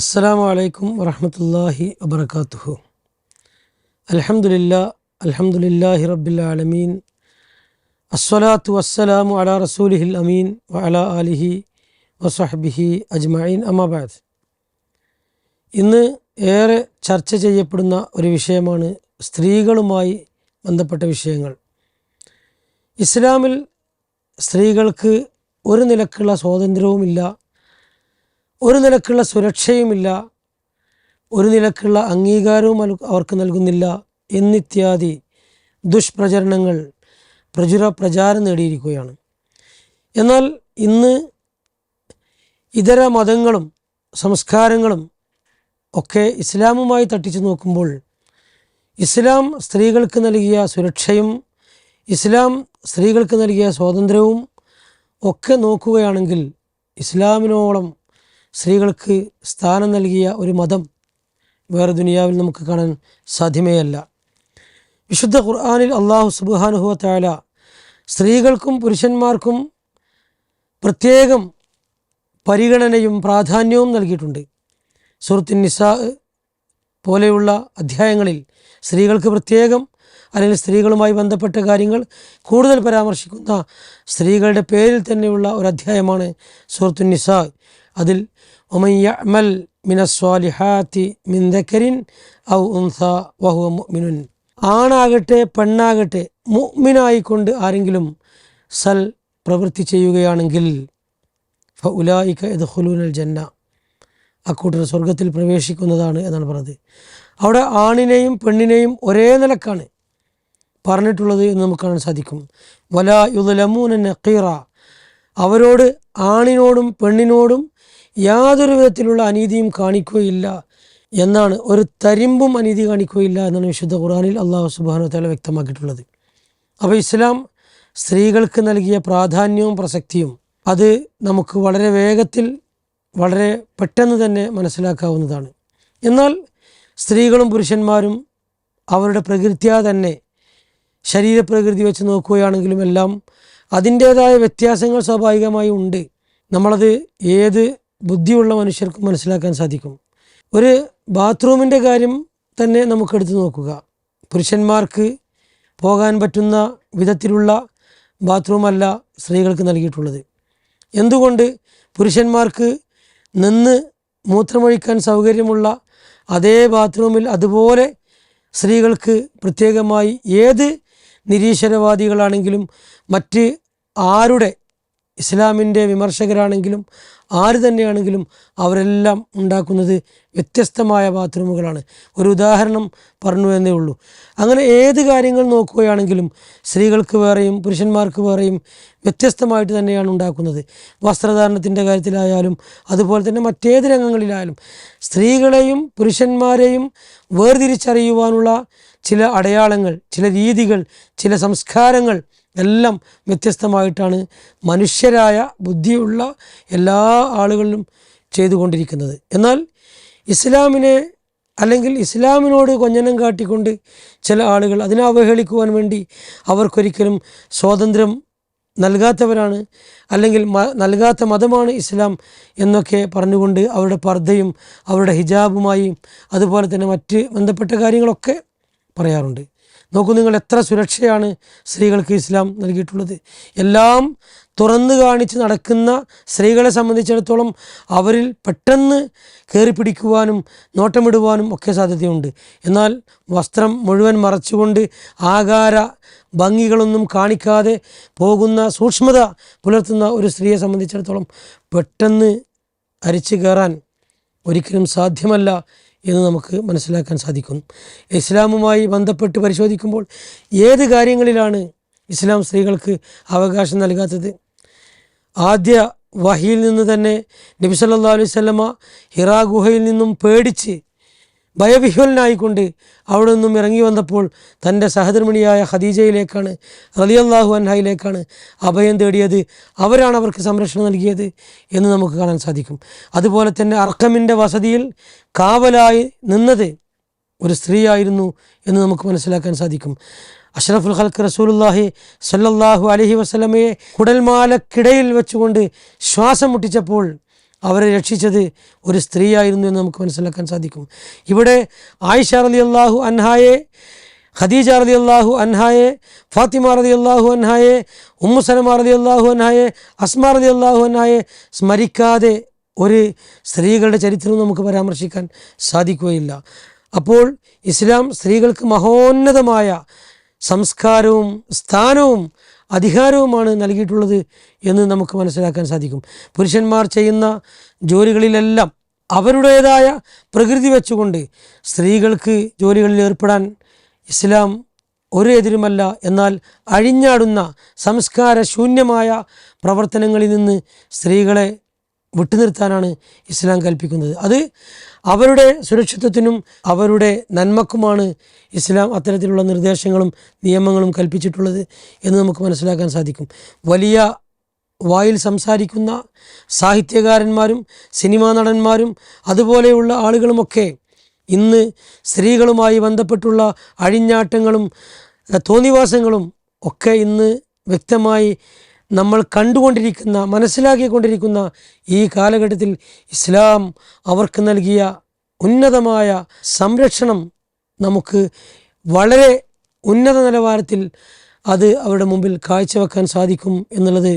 അസ്സലാമു അലൈക്കും വറഹമത്തല്ലാഹി വബർക്കാത്തുഹു അലഹമുല്ല അൽഹംദുലില്ലാഹി റബ്ബിൽ അസ്വലാത്തു വസ്സലാമു അലാ റസൂലിഹിൽ അമീൻ വ അലിഹി വസഹബിഹി അജ്മഈൻ. അമാബാദ് ഇന്ന് ഏറെ ചർച്ച ചെയ്യപ്പെടുന്ന ഒരു വിഷയമാണ് സ്ത്രീകളുമായി ബന്ധപ്പെട്ട വിഷയങ്ങൾ. ഇസ്ലാമിൽ സ്ത്രീകൾക്ക് ഒരു നിലക്കുള്ള സ്വാതന്ത്ര്യവുമില്ല. ഒരു നിലക്കുള്ള സുരക്ഷയുമില്ല ഒരു നിലക്കുള്ള അംഗീകാരവും അവർക്ക് നൽകുന്നില്ല എന്നിത്യാദി ദുഷ്പ്രചരണങ്ങൾ പ്രചുര പ്രചാരം നേടിയിരിക്കുകയാണ്. എന്നാൽ ഇന്ന് ഇതര മതങ്ങളും സംസ്കാരങ്ങളും ഒക്കെ ഇസ്ലാമുമായി തട്ടിച്ചു നോക്കുമ്പോൾ ഇസ്ലാം സ്ത്രീകൾക്ക് നൽകിയ സുരക്ഷയും ഇസ്ലാം സ്ത്രീകൾക്ക് നൽകിയ സ്വാതന്ത്ര്യവും ഒക്കെ നോക്കുകയാണെങ്കിൽ ഇസ്ലാമിനോളം സ്ത്രീകൾക്ക് സ്ഥാനം നൽകിയ ഒരു മതം വേറെ ദുനിയാവിൽ നമുക്ക് കാണാൻ സാധ്യമേയല്ല. വിശുദ്ധ ഖുർആാനിൽ അള്ളാഹു സുബാനുഹുവ താല സ്ത്രീകൾക്കും പുരുഷന്മാർക്കും പ്രത്യേകം പരിഗണനയും പ്രാധാന്യവും നൽകിയിട്ടുണ്ട്. സുഹൃത്തിൻ നിസാ പോലെയുള്ള അധ്യായങ്ങളിൽ സ്ത്രീകൾക്ക് പ്രത്യേകം അല്ലെങ്കിൽ സ്ത്രീകളുമായി ബന്ധപ്പെട്ട കാര്യങ്ങൾ കൂടുതൽ പരാമർശിക്കുന്ന സ്ത്രീകളുടെ പേരിൽ തന്നെയുള്ള ഒരു അധ്യായമാണ് സൂറത്തു നിസാ. അതിൽ ഒമയ്യമൽ മിനസ്വാലിഹാത്തി മിന്ദക്കരിൻ ഔ വഹുവ ആണാകട്ടെ പെണ്ണാകട്ടെ മുഅ്മിനായിക്കൊണ്ട് ആരെങ്കിലും സൽ പ്രവൃത്തി ചെയ്യുകയാണെങ്കിൽ ഉലായിക്ക ഹുലൂനൽ ജന്ന അക്കൂട്ടർ സ്വർഗത്തിൽ പ്രവേശിക്കുന്നതാണ് എന്നാണ് പറഞ്ഞത്. അവിടെ ആണിനെയും പെണ്ണിനെയും ഒരേ നിലക്കാണ് പറഞ്ഞിട്ടുള്ളത് എന്ന് നമുക്ക് കാണാൻ സാധിക്കും. വല യുദലമൂന നക്കീറ അവരോട് ആണിനോടും പെണ്ണിനോടും യാതൊരു വിധത്തിലുള്ള അനീതിയും കാണിക്കുകയില്ല എന്നാണ് ഒരു തരിമ്പും അനീതി കാണിക്കുകയില്ല എന്നാണ് വിശുദ്ധ ഖുറാനിൽ അള്ളാഹു സുബാനു താല വ്യക്തമാക്കിയിട്ടുള്ളത്. അപ്പോൾ ഇസ്ലാം സ്ത്രീകൾക്ക് നൽകിയ പ്രാധാന്യവും പ്രസക്തിയും അത് നമുക്ക് വളരെ വേഗത്തിൽ വളരെ പെട്ടെന്ന് തന്നെ മനസ്സിലാക്കാവുന്നതാണ്. എന്നാൽ സ്ത്രീകളും പുരുഷന്മാരും അവരുടെ പ്രകൃത്യാ തന്നെ ശരീരപ്രകൃതി വെച്ച് നോക്കുകയാണെങ്കിലും എല്ലാം അതിന്റേതായ വ്യത്യാസങ്ങൾ സ്വാഭാവികമായി ഉണ്ട്. നമ്മളത് ഏത് ബുദ്ധിയുള്ള മനുഷ്യർക്ക് മനസ്സിലാക്കാൻ സാധിക്കും. ഒരു ബാത്റൂമിന്റെ കാര്യം തന്നെ നമുക്കെടുത്ത് നോക്കുക. പുരുഷന്മാർക്ക് പോകാൻ പറ്റുന്ന വിധത്തിലുള്ള ബാത്റൂമല്ല സ്ത്രീകൾക്ക് നൽകിയിട്ടുള്ളത്. എന്തുകൊണ്ട് പുരുഷന്മാർക്ക് നിന്ന് മൂത്രമൊഴിക്കാൻ സൗകര്യമുള്ള അതേ ബാത്റൂമിൽ അതുപോലെ സ്ത്രീകൾക്ക് പ്രത്യേകമായി ഏത് നിരീശ്വരവാദികളാണെങ്കിലും മറ്റ് ആരുടെ ഇസ്ലാമിന്റെ വിമർശകരാണെങ്കിലും ആര് തന്നെയാണെങ്കിലും അവരെല്ലാം ഉണ്ടാക്കുന്നത് വ്യത്യസ്തമായ ബാത്റൂമുകളാണ്. ഒരു ഉദാഹരണം പറഞ്ഞു എന്നേ ഉള്ളൂ. അങ്ങനെ ഏത് കാര്യങ്ങൾ നോക്കുകയാണെങ്കിലും സ്ത്രീകൾക്ക് വേറെയും പുരുഷന്മാർക്ക് വേറെയും വ്യത്യസ്തമായിട്ട് തന്നെയാണ് ഉണ്ടാക്കുന്നത്. വസ്ത്രധാരണത്തിന്റെ കാര്യത്തിലായാലും അതുപോലെ തന്നെ മറ്റേത് രംഗങ്ങളിലായാലും സ്ത്രീകളെയും പുരുഷന്മാരെയും വേർതിരിച്ചറിയുവാനുള്ള ചില അടയാളങ്ങൾ ചില രീതികൾ ചില സംസ്കാരങ്ങൾ എല്ലാം വ്യത്യസ്തമായിട്ടാണ് മനുഷ്യരായ ബുദ്ധിയുള്ള എല്ലാ ആളുകളിലും ചെയ്തുകൊണ്ടിരിക്കുന്നത്. എന്നാൽ ഇസ്ലാമിനെ അല്ലെങ്കിൽ ഇസ്ലാമിനോട് കൊഞ്ഞനം കാട്ടിക്കൊണ്ട് ചില ആളുകൾ അതിനെ അവഹേളിക്കുവാൻ വേണ്ടി അവർക്കൊരിക്കലും സ്വാതന്ത്ര്യം നൽകാത്തവരാണ് അല്ലെങ്കിൽ നൽകാത്ത മതമാണ് ഇസ്ലാം എന്നൊക്കെ പറഞ്ഞുകൊണ്ട് അവരുടെ പർദ്ദയും അവരുടെ ഹിജാബുമായും അതുപോലെ തന്നെ മറ്റ് ബന്ധപ്പെട്ട കാര്യങ്ങളൊക്കെ പറയാറുണ്ട്. നോക്കൂ നിങ്ങൾ എത്ര സുരക്ഷയാണ് സ്ത്രീകൾക്ക് ഇസ്ലാം നൽകിയിട്ടുള്ളത്. എല്ലാം തുറന്നു കാണിച്ച് നടക്കുന്ന സ്ത്രീകളെ സംബന്ധിച്ചിടത്തോളം അവരിൽ പെട്ടെന്ന് കയറി പിടിക്കുവാനും നോട്ടമിടുവാനും ഒക്കെ സാധ്യതയുണ്ട്. എന്നാൽ വസ്ത്രം മുഴുവൻ മറച്ചുകൊണ്ട് ആകാര ഭംഗികളൊന്നും കാണിക്കാതെ പോകുന്ന സൂക്ഷ്മത പുലർത്തുന്ന ഒരു സ്ത്രീയെ സംബന്ധിച്ചിടത്തോളം പെട്ടെന്ന് അരിച്ചു കയറാൻ ഒരിക്കലും സാധ്യമല്ല എന്ന് നമുക്ക് മനസ്സിലാക്കാൻ സാധിക്കും. ഇസ്ലാമുമായി ബന്ധപ്പെട്ട് പരിശോധിക്കുമ്പോൾ ഏത് കാര്യങ്ങളിലാണ് ഇസ്ലാം സ്ത്രീകൾക്ക് അവകാശം നൽകാത്തത്? ആദ്യ വഹിയിൽ നിന്ന് തന്നെ നബി സല്ലല്ലാഹു അലൈഹി വസല്ലമ ഹിറാ ഗുഹയിൽ നിന്നും പേടിച്ച് ഭയവിഹ്വലനായിക്കൊണ്ട് അവിടെ നിന്നും ഇറങ്ങി വന്നപ്പോൾ തന്റെ സഹധർമ്മിണിയായ ഖദീജയിലേക്കാണ് റളിയല്ലാഹു അൻഹയിലേക്കാണ് അഭയം തേടിയത്. അവരാണ് അവർക്ക് സംരക്ഷണം നൽകിയത് എന്ന് നമുക്ക് കാണാൻ സാധിക്കും. അതുപോലെ തന്നെ അർക്കമിന്റെ വസതിയിൽ കാവലായി നിന്നത് ഒരു സ്ത്രീയായിരുന്നു എന്ന് നമുക്ക് മനസ്സിലാക്കാൻ സാധിക്കും. അഷ്റഫുൽ ഹൽക്ക് റസൂലുല്ലാഹി സല്ലല്ലാഹു അലഹി വസ്ലമയെ കുടൽമാലക്കിടയിൽ വെച്ചുകൊണ്ട് ശ്വാസം മുട്ടിച്ചപ്പോൾ അവരെ രക്ഷിച്ചത് ഒരു സ്ത്രീയായിരുന്നു എന്ന് നമുക്ക് മനസ്സിലാക്കാൻ സാധിക്കും. ഇവിടെ ആയിഷ അലി അള്ളാഹു അൻഹായെ ഖദീജ അലി അള്ളാഹു അൻഹായെ ഫാത്തിമ അലി അള്ളാഹു അൻഹായെ ഉമ്മുസലമ സലമ റലി അള്ളാഹു അൻഹായെ അസ്മ അലി അള്ളാഹു അൻഹായെ സ്മരിക്കാതെ ഒരു സ്ത്രീകളുടെ ചരിത്രം നമുക്ക് പരാമർശിക്കാൻ സാധിക്കുകയില്ല. അപ്പോൾ ഇസ്ലാം സ്ത്രീകൾക്ക് മഹോന്നതമായ സംസ്കാരവും സ്ഥാനവും അധികാരവുമാണ് നൽകിയിട്ടുള്ളത് എന്ന് നമുക്ക് മനസ്സിലാക്കാൻ സാധിക്കും. പുരുഷന്മാർ ചെയ്യുന്ന ജോലികളിലെല്ലാം അവരുടേതായ പ്രകൃതി വെച്ചുകൊണ്ട് സ്ത്രീകൾക്ക് ജോലികളിൽ ഏർപ്പെടാൻ ഇസ്ലാം ഒരു എതിരുമല്ല. എന്നാൽ അഴിഞ്ഞാടുന്ന സംസ്കാര ശൂന്യമായ പ്രവർത്തനങ്ങളിൽ നിന്ന് സ്ത്രീകളെ വിട്ടുനിർത്താനാണ് ഇസ്ലാം കൽപ്പിക്കുന്നത്. അത് അവരുടെ സുരക്ഷിതത്വത്തിനും അവരുടെ നന്മക്കുമാണ് ഇസ്ലാം അത്തരത്തിലുള്ള നിർദ്ദേശങ്ങളും നിയമങ്ങളും കൽപ്പിച്ചിട്ടുള്ളത് എന്ന് നമുക്ക് മനസ്സിലാക്കാൻ സാധിക്കും. വലിയ വായിൽ സംസാരിക്കുന്ന സാഹിത്യകാരന്മാരും സിനിമാ നടന്മാരും അതുപോലെയുള്ള ആളുകളുമൊക്കെ ഇന്ന് സ്ത്രീകളുമായി ബന്ധപ്പെട്ടുള്ള അഴിഞ്ഞാട്ടങ്ങളും തോന്നിവാസങ്ങളും ഒക്കെ ഇന്ന് വ്യക്തമായി നമ്മൾ കണ്ടുകൊണ്ടിരിക്കുന്ന മനസ്സിലാക്കിക്കൊണ്ടിരിക്കുന്ന ഈ കാലഘട്ടത്തിൽ ഇസ്ലാം അവർക്ക് നൽകിയ ഉന്നതമായ സംരക്ഷണം നമുക്ക് വളരെ ഉന്നത നിലവാരത്തിൽ അത് അവരുടെ മുമ്പിൽ കാഴ്ചവെക്കാൻ സാധിക്കും എന്നുള്ളത്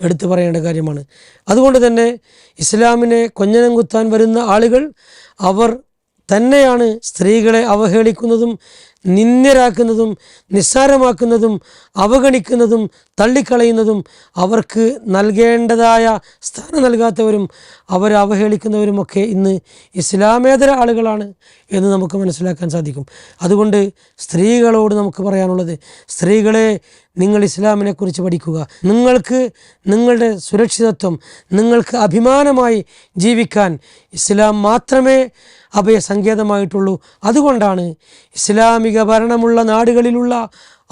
എടുത്തു പറയേണ്ട കാര്യമാണ്. അതുകൊണ്ട് തന്നെ ഇസ്ലാമിനെ കൊഞ്ഞനം കുത്താൻ വരുന്ന ആളുകൾ അവർ തന്നെയാണ് സ്ത്രീകളെ അവഹേളിക്കുന്നതും നിന്ദ്യരാക്കുന്നതും നിസ്സാരമാക്കുന്നതും അവഗണിക്കുന്നതും തള്ളിക്കളയുന്നതും അവർക്ക് നൽകേണ്ടതായ സ്ഥാനം നൽകാത്തവരും അവരെ അവഹേളിക്കുന്നവരുമൊക്കെ ഇന്ന് ഇസ്ലാമേതര ആളുകളാണ് എന്ന് നമുക്ക് മനസ്സിലാക്കാൻ സാധിക്കും. അതുകൊണ്ട് സ്ത്രീകളോട് നമുക്ക് പറയാനുള്ളത് സ്ത്രീകളെ നിങ്ങൾ ഇസ്ലാമിനെ കുറിച്ച് പഠിക്കുക. നിങ്ങൾക്ക് നിങ്ങളുടെ സുരക്ഷിതത്വം നിങ്ങൾക്ക് അഭിമാനമായി ജീവിക്കാൻ ഇസ്ലാം മാത്രമേ അഭയസങ്കേതമായിട്ടുള്ളൂ. അതുകൊണ്ടാണ് ഇസ്ലാമിക ഭരണമുള്ള നാടുകളിലുള്ള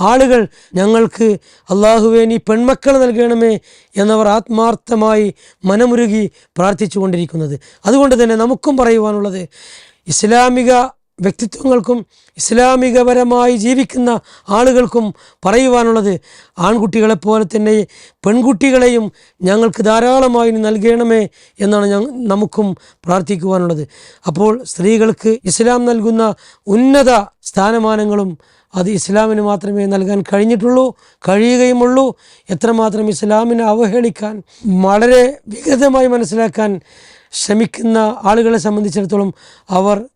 ആളുകൾ ഞങ്ങൾക്ക് അള്ളാഹുവേ നീ പെൺമക്കൾ നൽകണമേ എന്നവർ ആത്മാർത്ഥമായി മനമുരുകി പ്രാർത്ഥിച്ചു കൊണ്ടിരിക്കുന്നത് അതുകൊണ്ട് തന്നെ നമുക്കും പറയുവാനുള്ളത് ഇസ്ലാമിക വ്യക്തിത്വങ്ങൾക്കും ഇസ്ലാമികപരമായി ജീവിക്കുന്ന ആളുകൾക്കും പറയുവാനുള്ളത് ആൺകുട്ടികളെപ്പോലെ തന്നെ പെൺകുട്ടികളെയും ഞങ്ങൾക്ക് ധാരാളമായി നൽകണമേ എന്നാണ് ഞങ്ങൾ നമുക്കും പ്രാർത്ഥിക്കുവാനുള്ളത്. അപ്പോൾ സ്ത്രീകൾക്ക് ഇസ്ലാം നൽകുന്ന ഉന്നത സ്ഥാനമാനങ്ങളും അത് ഇസ്ലാമിന് മാത്രമേ നൽകാൻ കഴിഞ്ഞിട്ടുള്ളൂ കഴിയുകയുമുള്ളൂ. എത്രമാത്രം ഇസ്ലാമിനെ അവഹേളിക്കാൻ വളരെ വികൃതമായി മനസ്സിലാക്കാൻ ശ്രമിക്കുന്ന ആളുകളെ സംബന്ധിച്ചിടത്തോളം അവർ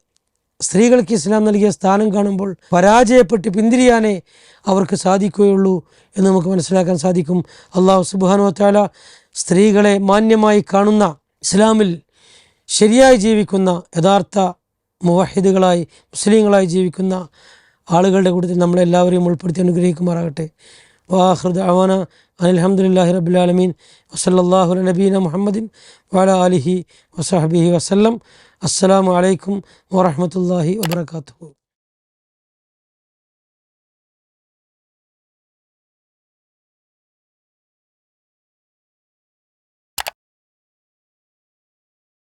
സ്ത്രീകൾക്ക് ഇസ്ലാം നൽകിയ സ്ഥാനം കാണുമ്പോൾ പരാജയപ്പെട്ട് പിന്തിരിയാനേ അവർക്ക് സാധിക്കുകയുള്ളൂ എന്ന് നമുക്ക് മനസ്സിലാക്കാൻ സാധിക്കും. അള്ളാഹു സുബാനു താല സ്ത്രീകളെ മാന്യമായി കാണുന്ന ഇസ്ലാമിൽ ശരിയായി ജീവിക്കുന്ന യഥാർത്ഥ മുവാഹിദുകളായി മുസ്ലിങ്ങളായി ജീവിക്കുന്ന ആളുകളുടെ കൂട്ടത്തിൽ നമ്മളെല്ലാവരെയും ഉൾപ്പെടുത്തി അനുഗ്രഹിക്കുമാറാകട്ടെ. വാഹൃദ് അവാന അനിൽഹമുല്ലാഹി റബുലാലമീൻ വസല്ലാഹു നബീന മുഹമ്മദിൻ വാല അലിഹി വസഹബിഹി വസല്ലം അസ്സലാമു അലൈക്കും വറഹമത്തല്ലാഹി വബർക്കാത്തു